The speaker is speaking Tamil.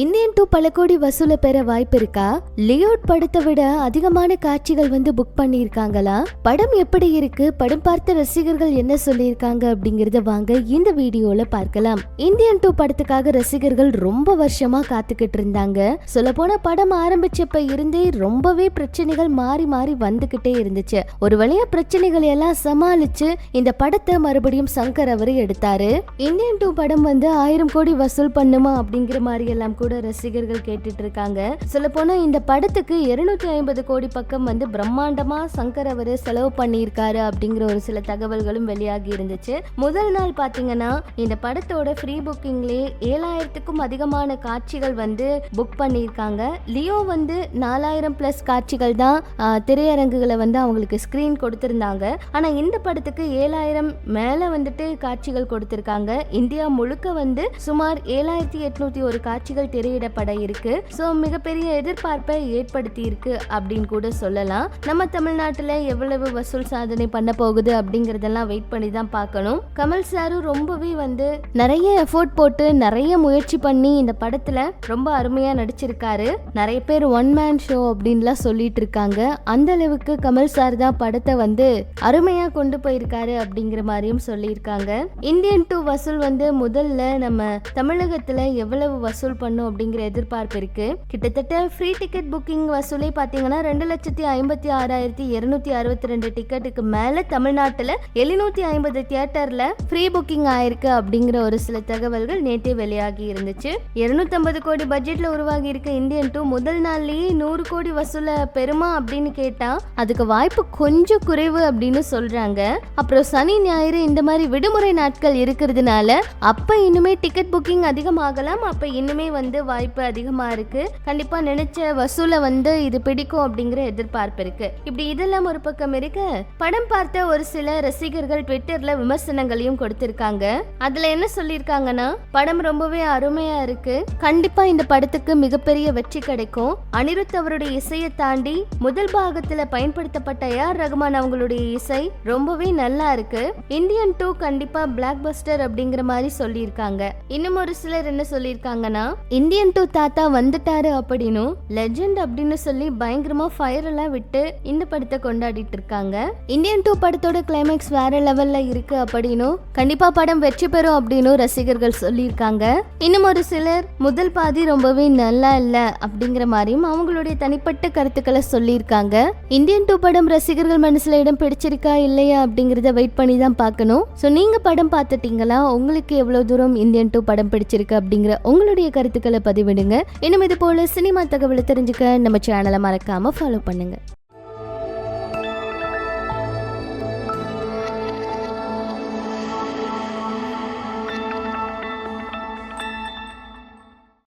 இந்தியன் டூ பல கோடி வசூல பெற வாய்ப்பு இருக்கா? லியோட் படத்தை விட அதிகமான காட்சிகள் வந்து புக் பண்ணியிருக்காங்களா? படம் எப்படி இருக்கு? படம் பார்த்த ரசிகர்கள் என்ன சொல்லியிருக்காங்க அப்படிங்கறத வாங்க இந்த வீடியோல பார்க்கலாம். இந்தியன் டூ படத்துக்காக ரசிகர்கள் ரொம்ப வருஷமா காத்துக்கிட்டு இருந்தாங்க. சொல்ல படம் ஆரம்பிச்சப்ப இருந்தே ரொம்பவே பிரச்சனைகள் மாறி மாறி வந்துகிட்டே இருந்துச்சு. ஒரு வழியா பிரச்சனைகள் எல்லாம் சமாளிச்சு இந்த படத்தை மறுபடியும் சங்கர் அவரு எடுத்தாரு. இந்தியன் டூ படம் வந்து ஆயிரம் கோடி வசூல் பண்ணுமா அப்படிங்கிற மாதிரி எல்லாம் கூட ரசிகர்கள் கேட்டுட்டு இருக்காங்க சொல்ல போனா இந்த படத்துக்கு இருநூத்தி ஐம்பது கோடி பக்கம் வந்து பிரம்மாண்டமா சங்கர் அவரு செலவு பண்ணியிருக்காரு அப்படிங்கிற ஒரு சில தகவல்களும் வெளியாகி இருந்துச்சு. முதல் நாள் பாத்தீங்கன்னா இந்த படத்தோட ஃப்ரீ புக்கிங்லேயே ஏழாயிரத்துக்கும் அதிகமான காட்சிகள் வந்து புக் பண்ணியிருக்காங்க. லியோ வந்து நாலாயிரம் பிளஸ் காட்சிகள் தான் ஆஹ், திரையரங்குகளை வந்து அவங்களுக்கு ஸ்க்ரீன் கொடுத்திருந்தாங்க. ஆனா இந்த படத்துக்கு ஏழாயிரம் மேல வந்துட்டு காட்சிகள் கொடுத்திருக்காங்க. இந்தியா முழுக்க வந்து சுமார் ஏழாயிரத்தி எட்நூத்தி ஒரு காட்சிகள் திரையிடப்பட இருக்கு. ஸோ மிகப்பெரிய எதிர்பார்ப்பை ஏற்படுத்தி இருக்கு அப்படின்னு கூட சொல்லலாம். நம்ம தமிழ்நாட்டுல எவ்வளவு வசூல் சாதனை பண்ண போகுது அப்படிங்கறதெல்லாம் வெயிட் பண்ணி தான் பார்க்கணும். கமல் சாரும் ரொம்பவே வந்து நிறைய எஃபோர்ட் போட்டு நிறைய முயற்சி பண்ணி இந்த படத்துல ரொம்ப அருமையா நடிச்சிருக்காரு. நிறைய பேர் ஒன் மேன் ஷோ அப்படின்லாம் சொல்லிட்டு இருக்காங்க. அந்த அளவுக்கு கமல் சார் தான் படத்தை வந்து அருமையா கொண்டு போயிருக்காரு அப்படிங்கிற மாதிரியும் சொல்லியிருக்காங்க. இந்தியன் டூ வசூல் வந்து முதல்ல நம்ம தமிழகத்துல எவ்வளவு வசூல் பண்ணும் அப்படிங்கிற எதிர்பார்ப்பு இருக்கு. கிட்டத்தட்ட ஃப்ரீ டிக்கெட் புக்கிங் வசூலே பாத்தீங்கன்னா ரெண்டு லட்சத்தி ஐம்பத்தி ஆறாயிரத்தி இருநூத்தி அறுபத்தி ரெண்டு டிக்கெட்டுக்கு மேல தமிழ்நாட்டுல எழுநூத்தி ஐம்பது தியேட்டர்ல ஃப்ரீ புக்கிங் ஆயிருக்கு அப்படிங்கிற ஒரு சில தகவல்கள் நேற்றே வெளியாகி இருந்துச்சு. இருநூத்தம்பது கோடி பட்ஜெட்ல உருவாகி இருக்க இந்தியன் டூ முதல் நாள்லயே நூறு கோடி வசூல பெருமா அப்படின்னு கேட்டா அதுக்கு வாய்ப்பு கொஞ்சம் குறைவு அப்படின்னு சொல்றாங்க. அப்புறம் சனி ஞாயிறு இந்த மாதிரி விடுமுறை நாட்கள் இருக்கிறதுனால அப்ப இன்னுமே டிக்கெட் புக்கிங் அதிகமாகலாம் அப்ப இன்னுமே வந்து வாய்ப்பு அதிகமா இருக்கு. கண்டிப்பாக நினைச்ச வசூல வந்து இது பிடிக்கும் அப்படிங்கிற எதிர்பார்ப்பு இருக்கு. இப்படி இதெல்லாம் ஒரு பக்கம் இருக்க. படம் பார்த்த ஒரு சில ரசிகர்கள் ட்விட்டர்ல விமர்சனங்களையும் கொடுத்திருக்காங்க. அதுல என்ன சொல்லியிருக்காங்கன்னா படம் ரொம்பவே அருமையா இருக்கு. கண்டிப்பா இந்த படத்துக்கு மிகப்பெரிய வெற்றி கிடைக்கும். அனிருத் அவருடைய இசையை தாண்டி முதல் பாகத்துல பயன்படுத்தப்பட்ட ஏஆர் ரகுமான் அவங்களுடைய இசை ரொம்பவே நல்லா இருக்கு. இந்தியன் டூ கண்டிப்பா பிளாக் பஸ்டர் அப்படிங்கிற மாதிரி சொல்லியிருக்காங்க. இன்னும் ஒரு சிலர் என்ன சொல்லியிருக்காங்கன்னா இந்தியன் டூ தாத்தா வந்துட்டாரு அப்படின்னும் லெஜெண்ட் அப்படின்னு சொல்லி பயங்கரமா ஃபயர் எல்லாம் விட்டு இந்த படத்தை கொண்டாடிட்டு இருக்காங்க. இந்தியன் டூ படத்தோட கிளைமேக்ஸ் வேற லெவல்ல இருக்கு அப்படின்னும் கண்டிப்பா படம் வெற்றி பெறும் அப்படின்னும் ரசிகர்கள் சொல்லியிருக்காங்க. இன்னும் ஒரு சிலர் முதல் பாதி ரொம்பவே நல்லா இல்ல அப்படிங்கிற மாதிரியும் அவங்களுடைய தனிப்பட்ட கருத்துக்களை சொல்லியிருக்காங்க. இந்தியன் டூ படம் ரசிகர்கள் மனசுல இடம் பிடிச்சிருக்கா இல்லையா அப்படிங்கறத வெயிட் பண்ணி தான் பார்க்கணும். ஸோ நீங்க படம் பார்த்துட்டீங்களா? உங்களுக்கு எவ்வளவு தூரம் இந்தியன் டூ படம் பிடிச்சிருக்கு அப்படிங்கிற உங்களுடைய கருத்துக்களை பதிவிடுங்க. இன்னும் இது போல சினிமா தகவலை தெரிஞ்சுக்க நம்ம சேனலை மறக்காம ஃபாலோ பண்ணுங்க.